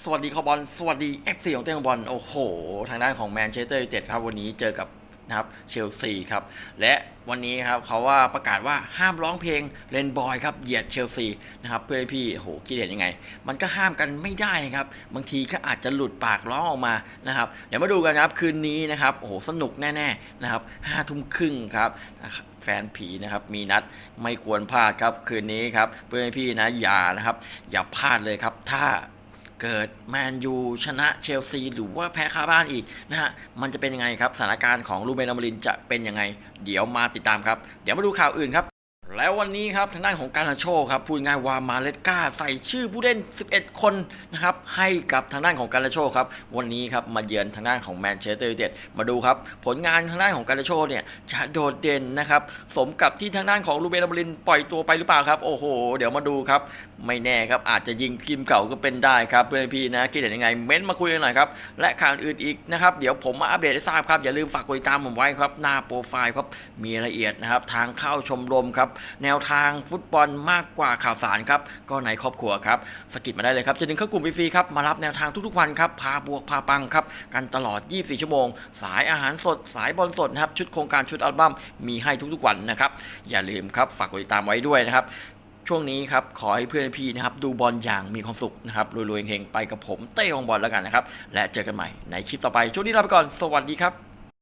สวัสดีคอบอลสวัสดี FC ของเต้ของบอล โอ้โห ทางด้านของแมนเชสเตอร์ยูไนเต็ดครับวันนี้เจอกับนะครับเชลซีครับ และวันนี้ครับเขาว่าประกาศว่าห้ามร้องเพลงเลนบอยครับเหยียดเชลซีนะครับเพื่อให้พี่โอ้โหคิดเห็นยังไง มันก็ห้ามกันไม่ได้ครับ บางทีก็อาจจะหลุดปากร้องออกมานะครับเดี๋ยวมาดูกันครับคืนนี้นะครับโอ้โหสนุกแน่ๆนะครับห้าทุ่มครึ่งครับแฟนผีนะครับมีนัดไม่ควรพลาดครับคืนนี้ครับเพื่อนพี่นะอย่านะครับอย่าพลาดเลยครับถ้า เกิดแมนยูชนะเชลซีหรือว่าแพ้คาบ้านอีกนะฮะมันจะเป็นยังไงครับสถานการณ์ของลูเบนอมรินจะเป็นยังไง เดี๋ยวมาติดตามครับ เดี๋ยวมาดูข่าวอื่นครับ แล้ววันนี้ครับทางด้านของการาโชครับพูดง่ายว่ามาเลสกาใส่ชื่อผู้เล่น 11 คนนะครับให้กับทางด้านของการาโชครับวันนี้ครับมาเยือนทางด้านของแมนเชสเตอร์ยูไนเต็ดมาดูครับผลงานทางด้านของการาโชเนี่ยจะโดดเด่นนะครับสมกับที่ทางด้านของลูเบนอมรินปล่อยตัวไปหรือเปล่าครับโอ้โห เดี๋ยวมาดูครับไม่แน่ครับอาจจะยิงทีมเก่าก็เป็นได้ครับเพื่อนพี่นะคิดเห็นยังไงเม้นต์มาคุยกันหน่อยครับและข่าวอื่นอีกนะครับเดี๋ยวผมมาอัปเดตให้ทราบครับอย่าลืมฝากกดติดตามผมไว้ครับหน้าโปรไฟล์ครับมีรายละเอียดนะครับทางเข้าชมรมครับแนวทางฟุตบอลมากกว่าข่าวสารครับก็ในครอบครัวครับสกิดมาได้เลยครับจะดึงเข้ากลุ่มฟรีครับมารับแนวทางทุกๆวันครับพาบวกพาปังครับกันตลอด 24 ชั่วโมง สายอาหารสด สายบอลสดนะครับชุดโครงการชุดอัลบั้มมีให้ทุกๆวันนะครับอย่าลืมครับฝากกดติดตามไว้ด้วยนะครับช่วงนี้ครับขอให้เพื่อนพี่นะครับดูบอลอย่างมีความสุขนะครับรวยๆเฮงๆไปกับผมเต้ของบอลแล้วกันนะครับและเจอกันใหม่ในคลิปต่อไปช่วงนี้ลาไปก่อนสวัสดีครับ